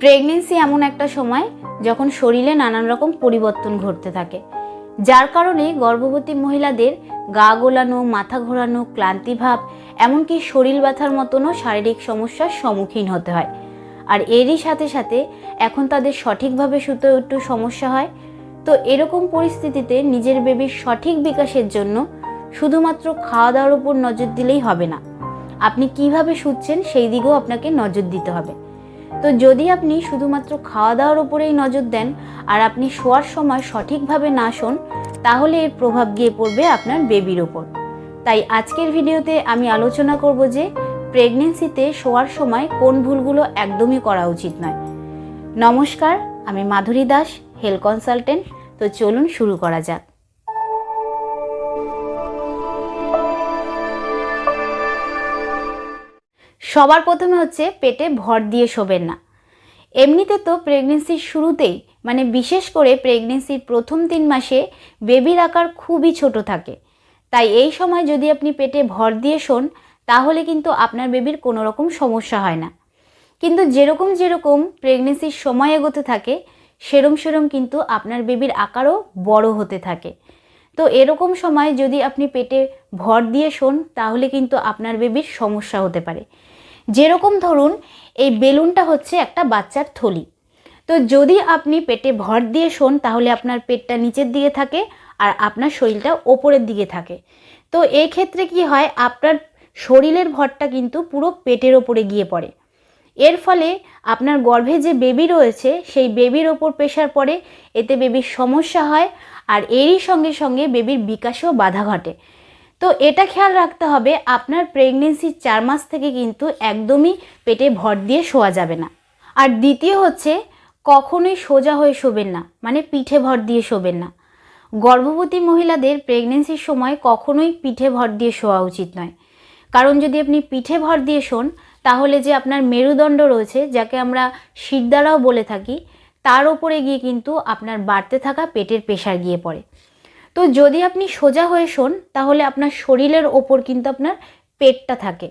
Pregnancy এমন একটা সময় যখন শরীরে নানান রকম পরিবর্তন ঘটতে থাকে, যার কারণে গর্ভবতী মহিলাদের গা গোলানো, মাথা ঘোরানো ক্লান্তিভাব এমনকি শরীর ব্যথার মতনও শারীরিক সমস্যার সম্মুখীন হতে হয়। আর এরই সাথে সাথে এখন তাদের সঠিকভাবে শুতে একটু সমস্যা হয়। তো এরকম পরিস্থিতিতে নিজের বেবির সঠিক বিকাশের জন্য শুধুমাত্র খাওয়া দাওয়ার উপর নজর দিলেই হবে না। আপনি কীভাবে শুচ্ছেন সেই দিকেও আপনাকে নজর দিতে হবে। তো যদি আপনি শুধুমাত্র খাওয়া দাওয়ার উপরেই নজর দেন আর আপনি শোয়ার সময় সঠিকভাবে না শোন, তাহলে এর প্রভাব গিয়ে পড়বে আপনার বেবির ওপর। তাই আজকের ভিডিওতে আমি আলোচনা করব যে প্রেগনেন্সিতে শোয়ার সময় কোন ভুলগুলো একদমই করা উচিত নয়। নমস্কার, আমি মাধুরী দাস হেলথ কনসালটেন্ট তো চলুন শুরু করা যাক। সবার প্রথমে হচ্ছে পেটে ভর দিয়ে শোবেন না। এমনিতে তো প্রেগনেন্সির শুরুতেই মানে বিশেষ করে প্রেগনেন্সির প্রথম তিন মাসে বেবির আকার খুবই ছোট থাকে। তাই এই সময় যদি আপনি পেটে ভর দিয়ে শোন, তাহলে কিন্তু আপনার বেবির কোনো রকম সমস্যা হয় না। কিন্তু যেরকম যেরকম প্রেগনেন্সির সময় এগোতে থাকে, সেরম সেরম কিন্তু আপনার বেবির আকারও বড় হতে থাকে। তো এরকম সময় যদি আপনি পেটে ভর দিয়ে শোন, তাহলে কিন্তু আপনার বেবির সমস্যা হতে পারে। যেরকম ধরুন, এই বেলুনটা হচ্ছে একটা বাচ্চার থলি। তো যদি আপনি পেটে ভর দিয়ে শোন, তাহলে আপনার পেটটা নিচের দিকে থাকে আর আপনার শরীরটা ওপরের দিকে থাকে। তো এই ক্ষেত্রে কি হয়, আপনার শরীরের ভরটা কিন্তু পুরো পেটের ওপরে গিয়ে পড়ে। এর ফলে আপনার গর্ভে যে বেবি রয়েছে, সেই বেবির ওপর প্রেশার পড়ে এতে বেবির সমস্যা হয় আর এরই সঙ্গে সঙ্গে বেবির বিকাশেও বাধা ঘটে। তো এটা খেয়াল রাখতে হবে, আপনার প্রেগনেন্সির চার মাস থেকে কিন্তু একদমই পেটে ভর দিয়ে শোয়া যাবে না। আর দ্বিতীয় হচ্ছে, কখনোই সোজা হয়ে শোবেন না মানে পিঠে ভর দিয়ে শোবেন না। গর্ভবতী মহিলাদের প্রেগনেন্সির সময় কখনোই পিঠে ভর দিয়ে শোয়া উচিত নয়। কারণ যদি আপনি পিঠে ভর দিয়ে শোন, তাহলে যে আপনার মেরুদণ্ড রয়েছে, যাকে আমরা শিরদাঁড়াও বলে থাকি, তার ওপরে গিয়ে কিন্তু আপনার বাড়তে থাকা পেটের প্রেশার গিয়ে পড়ে। তো যদি আপনি সোজা হয়ে শোন, তাহলে আপনার শরীরের ওপর কিন্তু আপনার পেটটা থাকে।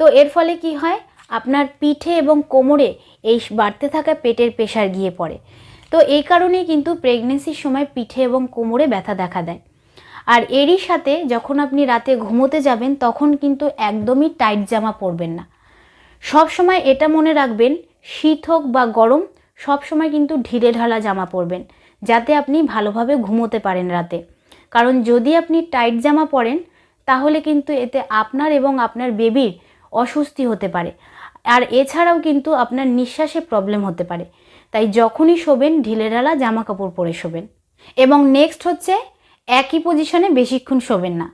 তো এর ফলে কি হয়? আপনার পিঠে এবং কোমরে এই বাড়তে থাকা পেটের প্রেশার গিয়ে পড়ে। তো এই কারণেই কিন্তু প্রেগনেন্সির সময় পিঠে এবং কোমরে ব্যথা দেখা দেয়। আর এরই সাথে যখন আপনি রাতে ঘুমোতে যাবেন, তখন কিন্তু একদমই টাইট জামা পরবেন না। সব সময় এটা মনে রাখবেন, শীত হোক বা গরম, সব সময় কিন্তু ঢিলে ঢালা জামা পরবেন। যাতে আপনি ভালোভাবে ঘুমোতে পারেন রাতে। কারণ যদি আপনি টাইট জামা পরেন, তাহলে কিন্তু এতে আপনার এবং আপনার বেবির অস্বস্তি হতে পারে। আর এছাড়াও কিন্তু আপনার নিঃশ্বাসে প্রবলেম হতে পারে। তাই যখনই শোবেন ঢিলেঢালা জামা কাপড় পরে শোবেন। এবং নেক্সট হচ্ছে, একই পজিশনে বেশিক্ষণ শোবেন না।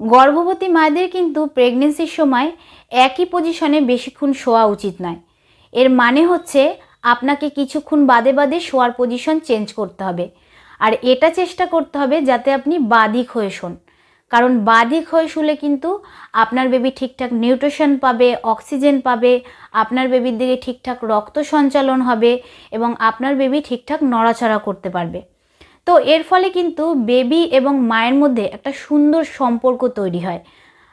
গর্ভবতী মায়েদের কিন্তু প্রেগনেন্সির সময় একই পজিশনে বেশিক্ষণ শোয়া উচিত নয়। এর মানে হচ্ছে আপনাকে কিছুক্ষণ বাদে বাদে শোয়ার পজিশন চেঞ্জ করতে হবে। আর এটা চেষ্টা করতে হবে যাতে আপনি বাদিক হয়ে শোন। কারণ বাদিক হয়ে শুলে কিন্তু আপনার বেবি ঠিকঠাক নিউট্রিশন পাবে অক্সিজেন পাবে, আপনার বেবির দিকে ঠিকঠাক রক্ত সঞ্চালন হবে এবং আপনার বেবি ঠিকঠাক নড়াচড়া করতে পারবে। তো এর ফলে কিন্তু বেবি এবং মায়ের মধ্যে একটা সুন্দর সম্পর্ক তৈরি হয়।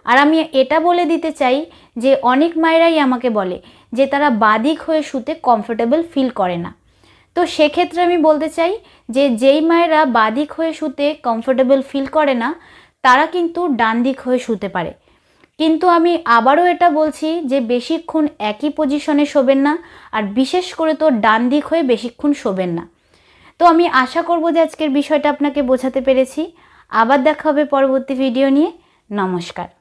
আর আমি এটা বলে দিতে চাই যে অনেক মায়েরাই আমাকে বলে যে তারা বাদিক হয়ে শুতে কমফোর্টেবল ফিল করে না। তো সেক্ষেত্রে আমি বলতে চাই যে যেই মায়েরা বাদিক হয়ে শুতে কমফোর্টেবল ফিল করে না, তারা কিন্তু ডান দিক হয়ে শুতে পারে। কিন্তু আমি আবারও এটা বলছি যে বেশিক্ষণ একই পজিশনে শোবেন না, আর বিশেষ করে তো ডান দিক হয়ে বেশিক্ষণ শোবেন না। তো আমি আশা করব যে আজকের বিষয়টা আপনাকে বোঝাতে পেরেছি। আবার দেখা হবে পরবর্তী ভিডিও নিয়ে। নমস্কার।